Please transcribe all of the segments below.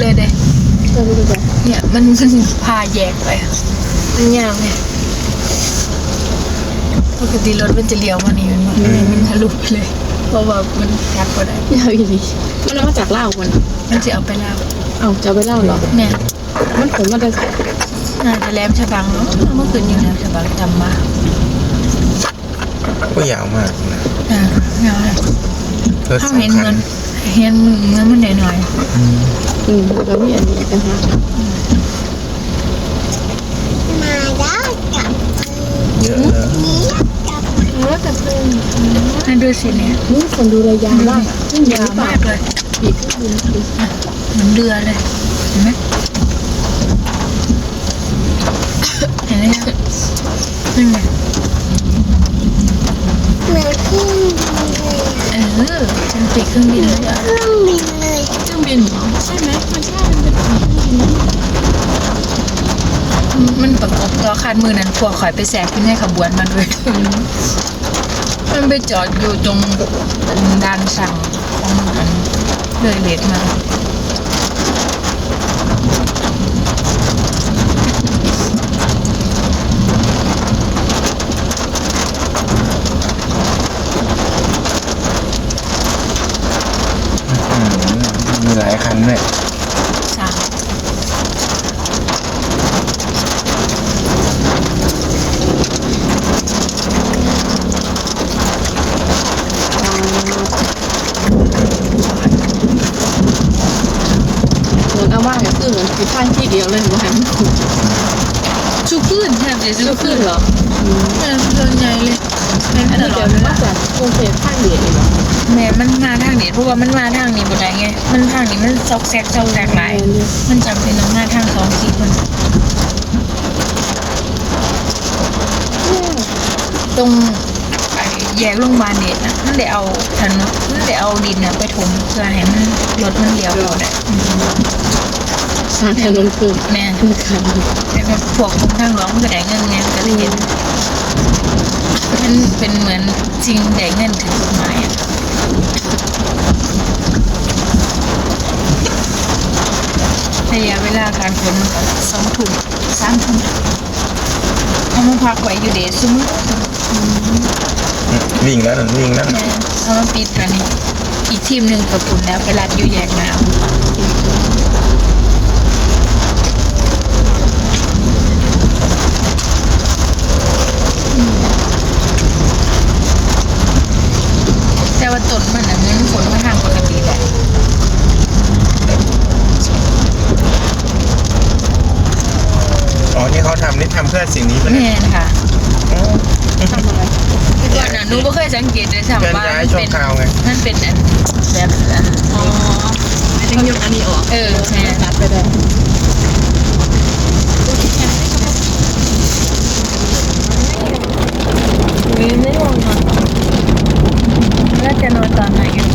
เลยเด้เออดูแบบเนี่ยมันมันพาแยกไปอะมันยาวไงปกติรถมันจะเลี้ยวมานี่มันบอกมันทะลุไปเลย เพราะว่ามันกัดก็ได้ยาวอีหลีมันเอามาจากลาวมันมันจะเอาไปแล้วเอาจะเอาไปเล่าเหรอ เนี่ยมันผมมันจะน่าจะแหลมฉบังเนาะเมื่อคืนอยู่แหลมฉบังจำมาก็ยาวมากนะอ่าเงาเลย รถถ้าสองเห็นคัเงินน เห็นเงินมันหน่อยอืมอืมแล้วก็มีอันนี้กันฮะมาแล้วกับเยอะเลยนี้กับๆรถแต่เพิ่งนั่นดูสิเนี่ยนี่คนดูระยะว่างอะขึ้นยายาววมามากกเลยปีกขึ้นบินดูอะเหมือนเรือเลย เห็นไหมเห็นไหมคะนั่นไง เหมือนเครื่องบินเลย เอ อฉันปีกเครื่องบินเลยอะเครื่องบินเลยเครื่องบินเหรอใช่ไหมมันใช่มันเป็นเครื่องบินนะมันประกบต่อคันมือนั้นพวกข่อยไปแสกขึ้นให้ขบวนมันเลยมันไปจอดอยู่ตรงด้านสั่งของอันเลยเลดมา อืมมี หลายคันด้วยสั่งเหมือนเอาว่างก็คือเหมือนคือท่านที่เดียวเลยว่าให้มันคุ้มชุกขึ้นแทบจะชุก็กคืขึ้อนเหรออืม แม่ส่วนใหญ่เลยเป็นอันตนี้ลอเดี๋ยดวเวมาลาจากกรุงเทพท่านเดียวเหรอแม่มันมาทางนี้เพราะว่ามันมาทางนี้บ่ได้ไง มันทางนี้มันซอกแซกซอกแซกหลาย มันจำเป็นต้องมาทางสองขีดมันตรงไอ้แยกโรงพยาบาลเนี่ยนะมันได้เอาถนนมันได้เอาดินน่ะไปถมเพื่อให้มันรถมันเลี้ยวเข้าได้ สร้างถนนเพิ่มแม่คือคันแต่ว่าพวกคนทางหลวงมันก็ได้เงินไงมันก็เลยเห็นมันเป็นเหมือนจริงได้เงินถึงกฎหมายอะระยะเวลาการขนสองถุงสามถุงเอามาพักไว้อยู่เดชซุ้มอวิ่งแล้วนั่นวิ่งแล้วแม่เอามาปิดกันนี่อีกทีมหนึ่งกับปุ่นแล้วไปรัดอยู่แยกน้ำแต่ว่าต้นมันน่ะมันฝนมาทางปกติแหละ อ๋อที่เขาทำนี่ทำเพื่อสิ่งนี้เป็น แม่นค่ะ อ๋อ ทำอะไร แต่ก่อนน่ะ หนูไม่เคยสังเกตเลยเคลื่อนซ้ำว่าย้ายมันชั่วเป็นคราวไงมันเป็นอันแบบอันอ๋อไม่ต้องยกอันนี้ออกเออแม่ตัดไปเลยวิไม่ลงนอนแล้วจะนอนตอนไหนกัน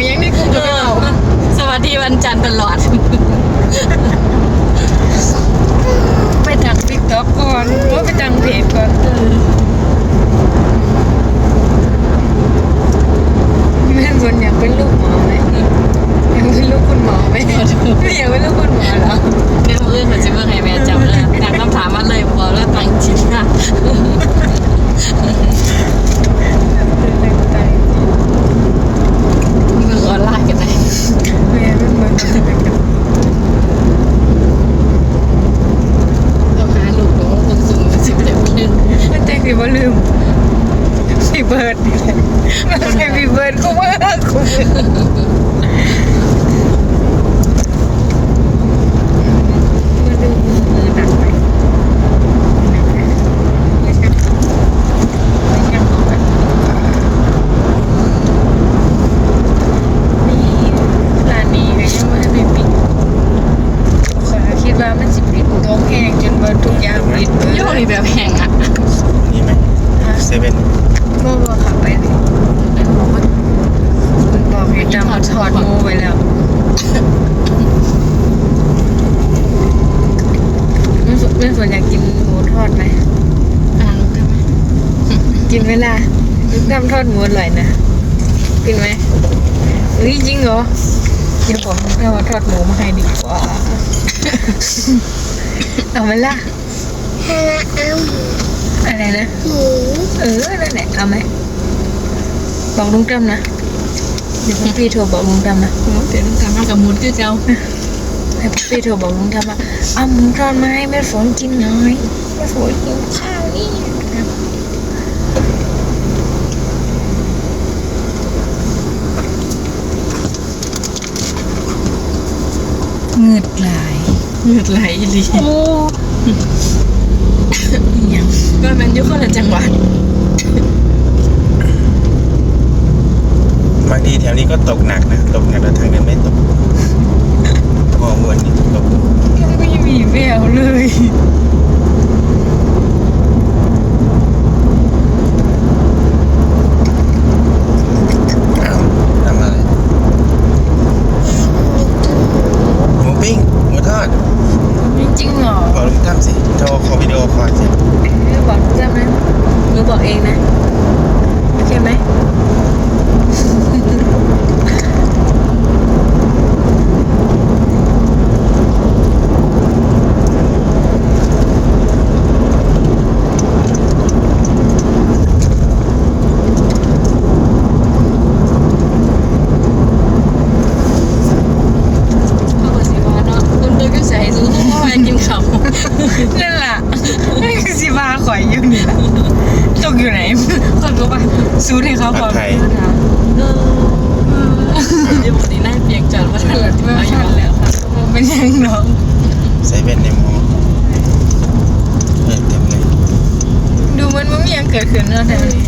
ไม่เคยบอกยังนี่กูเอก็ไม่อเอาสวัสดีวันจันทร์ตลอด ไปจังติ๊กต็อกก่อนว่าไปจังเพจก่อนแม่ส่วนอยากเป็นลูกหมอไหมอยากเป็นลูกคุณหมอไหมไม่อยากเป็นลูกคุณหมอเหรอเรื่องเรื่องของจิเบอร์ไฮแมนจำเลยนางคำถามมาเลยบอกว่าตังจิตนะ Yeah, I remember. บ่บ่ขับไปเลยมันบอกให้จำถอดโมไว้แล้วไม่สนไม่สนอยากกินหมูทอดไหมอ่านได้ไมกินไหมล่ะลูกดำทอดหมูอร่อยนะ กินไหมเฮ้ยจริงเหรอเดี๋ยวผมเอาทอดหมูมาให้ดีกว่าเอาไหมล่ะเอา อะไรนะหมูเออ นั่นแหละ เอาไหม บอกลุงจำนะ เดี๋ยวพวกพี่โทรบอกลุงจำนะผมเปลี่ยนทำมากับมุดคือเจ้าให้พวกพี่โทรบอกลุงจำว่าเอาหมูทอดมาให้แม่ฝนกินหน่อยแม่ฝนกินข้าวนี่เงืดไหลายเหงื่อไหลอีหลี โอ้ยังก็มันอยุคนละจังหวัดบางทีแถวนี้ก็ตกหนักนะ ตกหนักแล้วทางนั้นไม่ตกมองวนนี่ตกยังไม่มีแววเลย อ้าวทำอะไรหมูปิ้งหมูทอด จริงๆเหรอ บอกลุงตั้มสิโทรขอวิดีโอคอลสิ เออบอกลุงจำนะหนูบอกเองนะ โอเคไหม เขาก็สิว่าเนาะคนเดินก็ใส่ซื้อเขาไปกินข้าว นั่นล่ะนั่นคือสิบา ข่อยอยู่นี่ล่ะตกอยู่ไหนคนรู้ป่ะซูดให้เขาพอผัดไทย เออเดี๋ยววันนี้น่าเปียกจัดว่าทันละที่มาอยู่แล้วค่ะเป็นยังน้องเซเว่นในมอเออเต็มเลยดูมันว่ามียังเกิดขึ้นเนาะแต่วันนี้